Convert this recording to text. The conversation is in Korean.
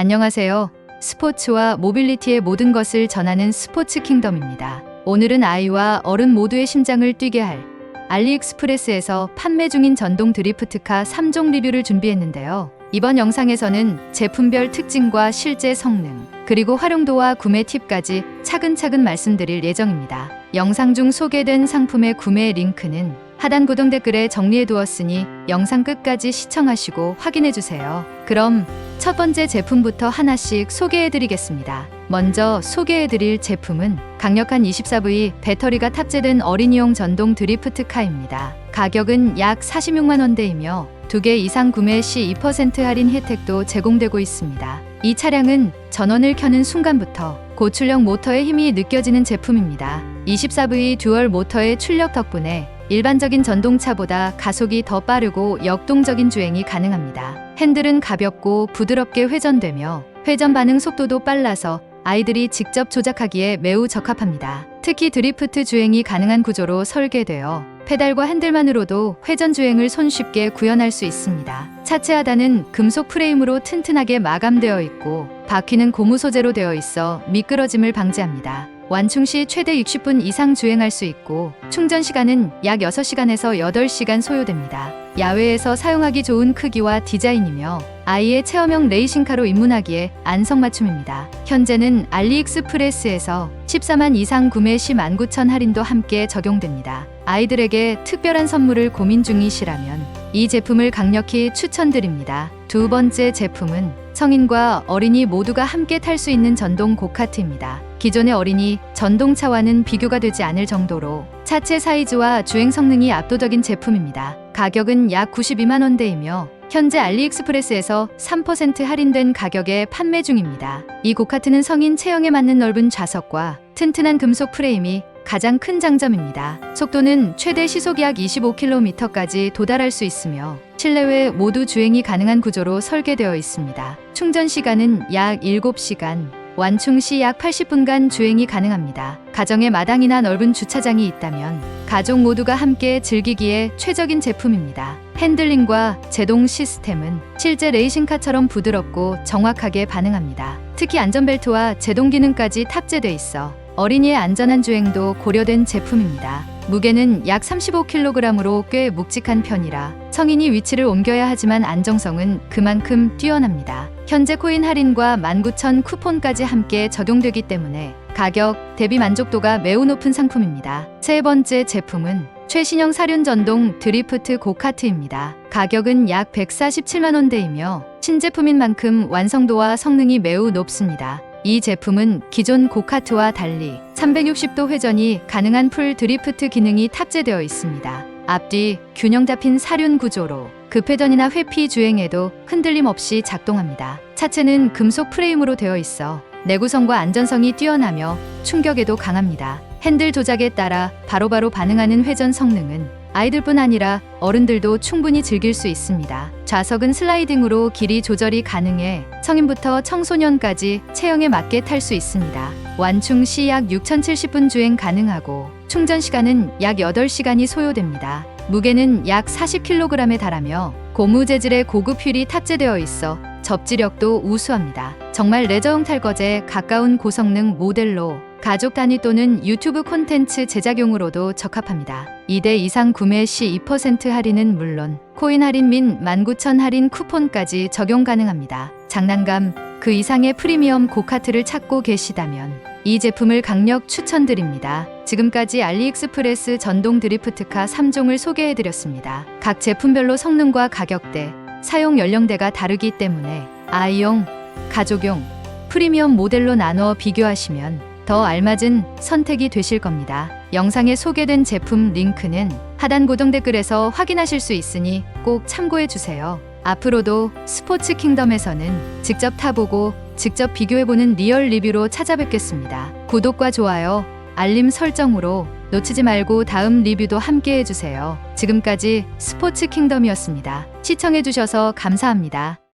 안녕하세요. 스포츠와 모빌리티의 모든 것을 전하는 스포츠 킹덤입니다. 오늘은 아이와 어른 모두의 심장을 뛰게 할 알리익스프레스에서 판매 중인 전동 드리프트카 3종 리뷰를 준비했는데요. 이번 영상에서는 제품별 특징과 실제 성능, 그리고 활용도와 구매 팁까지 차근차근 말씀드릴 예정입니다. 영상 중 소개된 상품의 구매 링크는 하단 고정 댓글에 정리해 두었으니 영상 끝까지 시청하시고 확인해 주세요. 그럼 첫 번째 제품부터 하나씩 소개해 드리겠습니다. 먼저 소개해 드릴 제품은 강력한 24V 배터리가 탑재된 어린이용 전동 드리프트 카입니다. 가격은 약 46만 원대이며 두개 이상 구매 시 2% 할인 혜택도 제공되고 있습니다. 이 차량은 전원을 켜는 순간부터 고출력 모터의 힘이 느껴지는 제품입니다. 24V 듀얼 모터의 출력 덕분에 일반적인 전동차보다 가속이 더 빠르고 역동적인 주행이 가능합니다. 핸들은 가볍고 부드럽게 회전되며 회전 반응 속도도 빨라서 아이들이 직접 조작하기에 매우 적합합니다. 특히 드리프트 주행이 가능한 구조로 설계되어 페달과 핸들만으로도 회전 주행을 손쉽게 구현할 수 있습니다. 차체 하단은 금속 프레임으로 튼튼하게 마감되어 있고 바퀴는 고무 소재로 되어 있어 미끄러짐을 방지합니다. 완충 시 최대 60분 이상 주행할 수 있고 충전 시간은 약 6시간에서 8시간 소요됩니다. 야외에서 사용하기 좋은 크기와 디자인이며 아이의 체험형 레이싱카로 입문하기에 안성맞춤입니다. 현재는 알리익스프레스에서 14만 이상 구매 시 19,000 할인도 함께 적용됩니다. 아이들에게 특별한 선물을 고민 중이시라면 이 제품을 강력히 추천드립니다. 두 번째 제품은 성인과 어린이 모두가 함께 탈 수 있는 전동 고카트입니다. 기존의 어린이 전동차와는 비교가 되지 않을 정도로 차체 사이즈와 주행 성능이 압도적인 제품입니다. 가격은 약 92만 원대이며 현재 알리익스프레스에서 3% 할인된 가격에 판매 중입니다. 이 고카트는 성인 체형에 맞는 넓은 좌석과 튼튼한 금속 프레임이 가장 큰 장점입니다. 속도는 최대 시속 약 25km까지 도달할 수 있으며 실내외 모두 주행이 가능한 구조로 설계되어 있습니다. 충전 시간은 약 7시간, 완충 시 약 80분간 주행이 가능합니다. 가정에 마당이나 넓은 주차장이 있다면 가족 모두가 함께 즐기기에 최적인 제품입니다. 핸들링과 제동 시스템은 실제 레이싱카처럼 부드럽고 정확하게 반응합니다. 특히 안전벨트와 제동 기능까지 탑재돼 있어 어린이의 안전한 주행도 고려된 제품입니다. 무게는 약 35kg으로 꽤 묵직한 편이라 성인이 위치를 옮겨야 하지만 안정성은 그만큼 뛰어납니다. 현재 코인 할인과 19,000 쿠폰까지 함께 적용되기 때문에 가격 대비 만족도가 매우 높은 상품입니다. 세 번째 제품은 최신형 사륜 전동 드리프트 고카트입니다. 가격은 약 147만 원대이며 신제품인 만큼 완성도와 성능이 매우 높습니다. 이 제품은 기존 고카트와 달리 360도 회전이 가능한 풀 드리프트 기능이 탑재되어 있습니다. 앞뒤 균형 잡힌 사륜 구조로 급회전이나 회피 주행에도 흔들림 없이 작동합니다. 차체는 금속 프레임으로 되어 있어 내구성과 안전성이 뛰어나며 충격에도 강합니다. 핸들 조작에 따라 바로바로 반응하는 회전 성능은 아이들뿐 아니라 어른들도 충분히 즐길 수 있습니다. 좌석은 슬라이딩으로 길이 조절이 가능해 성인부터 청소년까지 체형에 맞게 탈 수 있습니다. 완충 시 약 6,070분 주행 가능하고 충전 시간은 약 8시간이 소요됩니다. 무게는 약 40kg에 달하며 고무 재질의 고급 휠이 탑재되어 있어 접지력도 우수합니다. 정말 레저용 탈거제에 가까운 고성능 모델로 가족 단위 또는 유튜브 콘텐츠 제작용으로도 적합합니다. 2대 이상 구매 시 2% 할인은 물론 코인 할인 민19,000 할인 쿠폰까지 적용 가능합니다. 장난감 그 이상의 프리미엄 고카트를 찾고 계시다면 이 제품을 강력 추천드립니다. 지금까지 알리익스프레스 전동 드리프트카 3종을 소개해드렸습니다. 각 제품별로 성능과 가격대, 사용 연령대가 다르기 때문에 아이용, 가족용, 프리미엄 모델로 나누어 비교하시면 더 알맞은 선택이 되실 겁니다. 영상에 소개된 제품 링크는 하단 고정 댓글에서 확인하실 수 있으니 꼭 참고해 주세요. 앞으로도 스포츠 킹덤에서는 직접 타보고 직접 비교해보는 리얼 리뷰로 찾아뵙겠습니다. 구독과 좋아요, 알림 설정으로 놓치지 말고 다음 리뷰도 함께 해주세요. 지금까지 스포츠 킹덤이었습니다. 시청해주셔서 감사합니다.